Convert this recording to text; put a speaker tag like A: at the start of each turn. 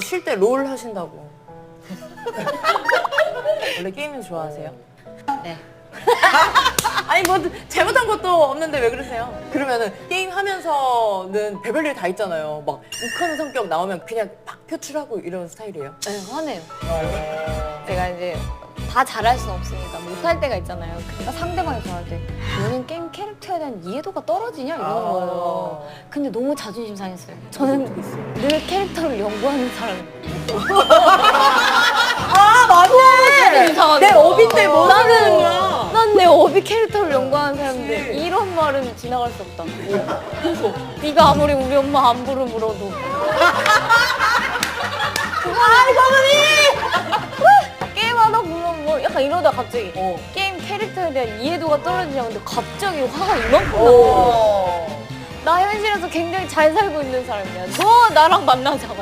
A: 쉴 때 롤 하신다고. 원래 게임을 좋아하세요?
B: 네.
A: 아니 뭐 잘못한 것도 없는데 왜 그러세요? 그러면은 게임 하면서는 별별 일 다 있잖아요. 막 욱하는 성격 나오면 그냥 팍 표출하고 이런 스타일이에요.
B: 네, 화내요. 제가 이제 다 잘할 순 없으니까 못할 때가 있잖아요. 그러니까 상대방이 때 너는 게임 캐릭터에 대한 이해도가 떨어지냐 이러는 거예요. 근데 너무 자존심 상했어요. 저는 늘 캐릭터를 연구하는 사람.
A: 아 맞네.
B: 이상하다.
A: 내 업인데 뭐 하는
B: 나는
A: 거야?
B: 난내 업이 캐릭터를 연구하는 사람인데. 이런 말은 지나갈 수 없다. 네가 아무리 우리 엄마 안부를 물어도
A: 아이 거문이.
B: 게임하다 보면 뭐 약간 이러다 갑자기
A: 어.
B: 게임 캐릭터에 대한 이해도가 떨어지냐 근데 갑자기 화가 이만큼 나. 굉장히 잘 살고 있는 사람이야. 너 나랑 만나자마자